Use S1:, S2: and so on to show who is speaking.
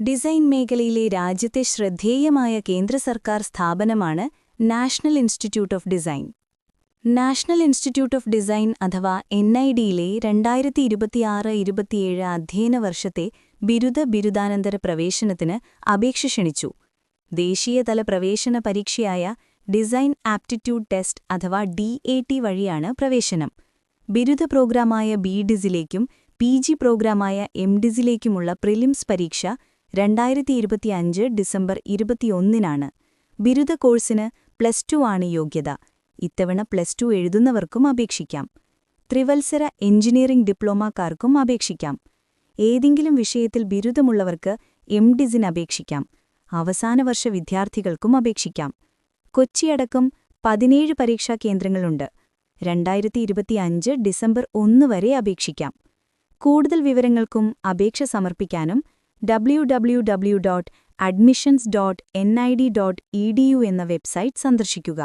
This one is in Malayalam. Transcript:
S1: ഡിസൈൻ മേഖലയിലെ രാജ്യത്തെ ശ്രദ്ധേയമായ കേന്ദ്ര സർക്കാർ സ്ഥാപനമാണ് national institute of design. National institute of design അഥവാ എൻ ഐ ഡിയിലെ രണ്ടായിരത്തി ഇരുപത്തിയാറ് ഇരുപത്തിയേഴ് അധ്യയന വർഷത്തെ ബിരുദ ബിരുദാനന്തര പ്രവേശനത്തിന് അപേക്ഷ ക്ഷണിച്ചു. ദേശീയതല പ്രവേശന പരീക്ഷയായ ഡിസൈൻ ആപ്റ്റിറ്റ്യൂഡ് ടെസ്റ്റ് അഥവാ ഡി എ ടി വഴിയാണ് പ്രവേശനം. ബിരുദ പ്രോഗ്രാമായ ബി ഡിസിലേക്കും പി ജി പ്രോഗ്രാമായ എം ഡിസിലേക്കുമുള്ള പ്രിലിംസ് പരീക്ഷ രണ്ടായിരത്തി ഇരുപത്തിയഞ്ച് ഡിസംബർ ഇരുപത്തിയൊന്നിനാണ് ബിരുദ കോഴ്സിന് പ്ലസ് ടു ആണ് യോഗ്യത. ഇത്തവണ പ്ലസ് ടു എഴുതുന്നവർക്കും അപേക്ഷിക്കാം. ത്രിവത്സര എഞ്ചിനീയറിംഗ് ഡിപ്ലോമക്കാർക്കും അപേക്ഷിക്കാം. ഏതെങ്കിലും വിഷയത്തിൽ ബിരുദമുള്ളവർക്ക് എം ഡിസിന് അപേക്ഷിക്കാം. അവസാന വർഷ വിദ്യാർത്ഥികൾക്കും അപേക്ഷിക്കാം. കൊച്ചിയടക്കം പതിനേഴ് പരീക്ഷാ കേന്ദ്രങ്ങളുണ്ട്. രണ്ടായിരത്തി ഇരുപത്തിയഞ്ച് ഡിസംബർ ഒന്ന് വരെ അപേക്ഷിക്കാം. കൂടുതൽ വിവരങ്ങൾക്കും അപേക്ഷ സമർപ്പിക്കാനും ഡബ്ല്യു യു എന്ന വെബ്സൈറ്റ് സന്ദർശിക്കുക.